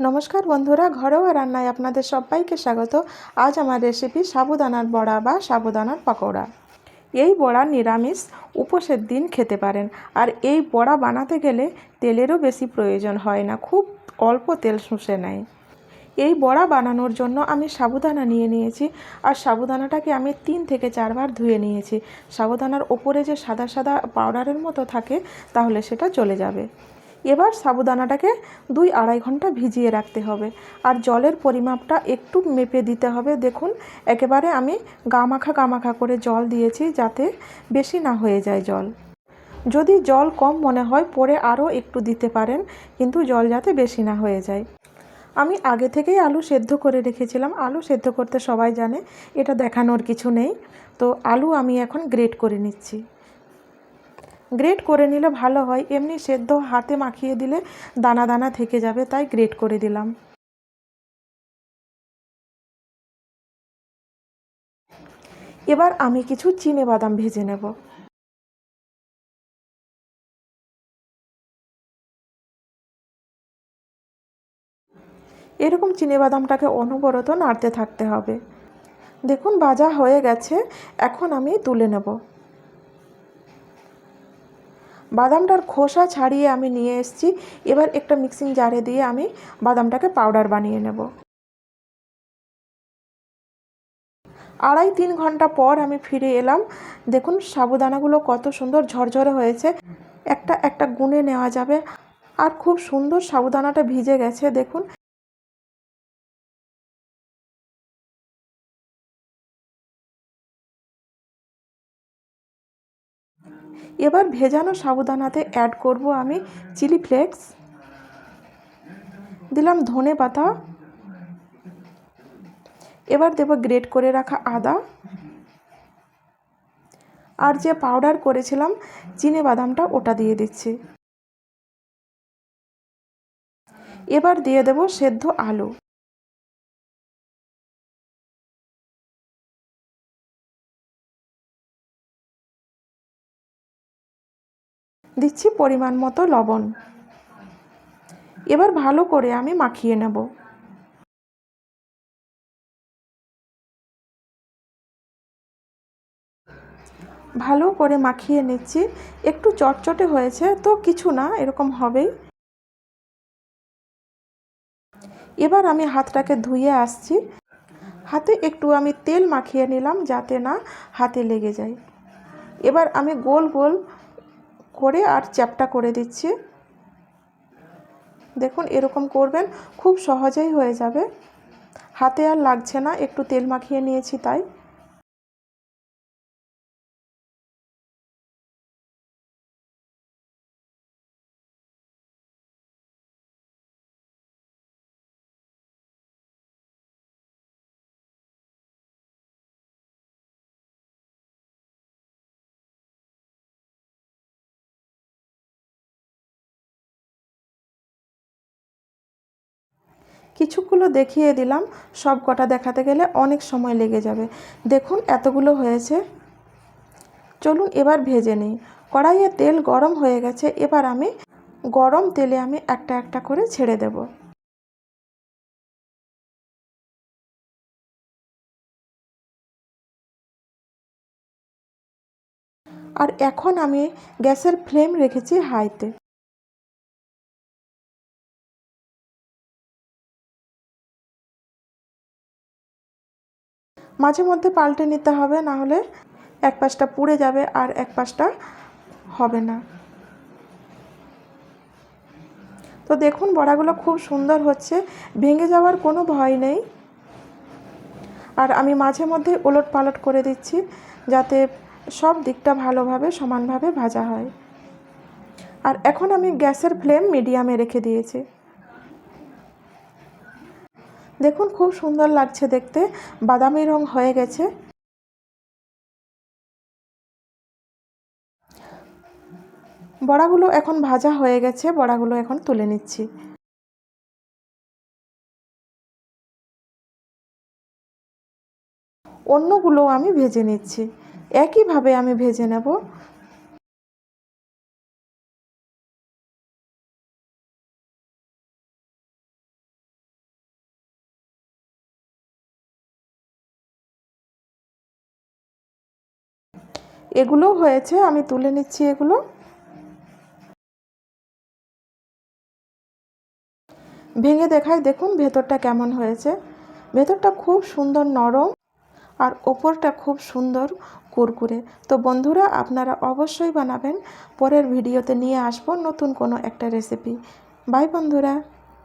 নমস্কার বন্ধুরা, ঘরোয়া রান্নায় আপনাদের সবাইকে স্বাগত। আজ আমার রেসিপি সাবুদানার বড়া বা সাবুদানার পকোড়া। এই বড়া নিরামিষ, উপোসের দিন খেতে পারেন। আর এই বড়া বানাতে গেলে তেলেরও বেশি প্রয়োজন হয় না, খুব অল্প তেল শুষে নেয়। এই বড়া বানানোর জন্য আমি সাবুদানা নিয়ে নিয়েছি। আর সাবুদানাটাকে আমি তিন থেকে চারবার ধুয়ে নিয়েছি। সাবুদানার ওপরে যে সাদা সাদা পাউডারের মতো থাকে, তাহলে সেটা চলে যাবে। এবার সাবুদানাটাকে দুই আড়াই ঘণ্টা ভিজিয়ে রাখতে হবে। আর জলের পরিমাপটা একটু মেপে দিতে হবে। দেখুন, একেবারে আমি গামাখা গামাখা করে জল দিয়েছি যাতে বেশি না হয়ে যায় জল। যদি জল কম মনে হয়, পরে আরও একটু দিতে পারেন, কিন্তু জল যাতে বেশি না হয়ে যায়। আমি আগে থেকেই আলু সেদ্ধ করে রেখেছিলাম। আলু সেদ্ধ করতে সবাই জানে, এটা দেখানোর কিছু নেই। তো আলু আমি এখন গ্রেট করে নিচ্ছি। গ্রেট করে নিলে ভালো হয়। এমনি সেদ্ধ হাতে মাখিয়ে দিলে দানা দানা থেকে যাবে, তাই গ্রেট করে দিলাম। এবার আমি কিছু চিনে বাদাম ভেজে নেব। এরকম চিনে বাদামটাকে অনবরত নাড়তে থাকতে হবে। দেখুন, ভাজা হয়ে গেছে। এখন আমি তুলে নেব। বাদামটার খোসা ছাড়িয়ে আমি নিয়ে এসেছি। এবার একটা মিক্সিং জারে দিয়ে আমি বাদামটাকে পাউডার বানিয়ে নেব। আড়াই তিন ঘণ্টা পর আমি ফিরে এলাম। দেখুন সাবুদানাগুলো কত সুন্দর ঝরঝরে হয়েছে। একটা একটা গুনে নেওয়া যাবে। আর খুব সুন্দর সাবুদানাটা ভিজে গেছে, দেখুন। এবার ভেজানো সাবুদানাতে অ্যাড করব আমি চিলি ফ্লেক্স দিলাম ধনে পাতা। এবার দেব গ্রেট করে রাখা আদা। আর যে পাউডার করেছিলাম, চিনে বাদামটা ওটা দিয়ে দিচ্ছি। এবার দিয়ে দেব সেদ্ধ আলু। দিচ্ছি পরিমাণ মতো লবণ। এবার ভালো করে আমি মাখিয়ে নেব। ভালো করে মাখিয়ে নিচ্ছি। একটু চটচটে হয়েছে, তো কিছু না, এরকম হবেই। এবার আমি হাতটাকে ধুয়ে আসছি। হাতে একটু আমি তেল মাখিয়ে নিলাম যাতে না হাতে লেগে যায়। এবার আমি গোল গোল করে আর চ্যাপটা করে দিচ্ছি। দেখুন, এরকম করবেন, খুব সহজেই হয়ে যাবে। হাতে আর লাগছে না, একটু তেল মাখিয়ে নিয়েছি তাই। কিছুগুলো দেখিয়ে দিলাম। সব কটা দেখাতে গেলে অনেক সময় লেগে যাবে। দেখুন, এতগুলো হয়েছে। চলুন, এবার ভেজে নিই। কড়াইয়ে তেল গরম হয়ে গেছে। এবার আমি গরম তেলে আমি একটা একটা করে ছেড়ে দেব। আর এখন আমি গ্যাসের ফ্লেম রেখেছি হাইতে। মাঝে মধ্যে পাল্টে নিতে হবে, না হলে এক পাশটা পুড়ে যাবে আর এক পাশটা হবে না। তো দেখুন, বড়াগুলো খুব সুন্দর হচ্ছে, ভেঙে যাওয়ার কোনো ভয় নেই। আর আমি মাঝে মধ্যে ওলট পালট করে দিচ্ছি, যাতে সব দিকটা ভালোভাবে, সমানভাবে ভাজা হয়। আর এখন আমি গ্যাসের ফ্লেম মিডিয়ামে রেখে দিয়েছি। দেখুন, খুব সুন্দর লাগছে দেখতে। বাদামি রং হয়ে গেছে। বড়াগুলো এখন ভাজা হয়ে গেছে। বড়াগুলো এখন তুলে নিচ্ছি। অন্যগুলো আমি ভেজে নিচ্ছি। একইভাবে আমি ভেজে নেব। এগুলো হয়েছে, আমি তুলে নিচ্ছি এগুলো। ভেঙে দেখাই, দেখুন ভেতরটা কেমন হয়েছে। ভেতরটা খুব সুন্দর নরম আর ওপরটা খুব সুন্দর কুরকুরে। তো বন্ধুরা, আপনারা অবশ্যই বানাবেন। পরের ভিডিওতে নিয়ে আসব নতুন কোনো একটা রেসিপি বাই বন্ধুরা।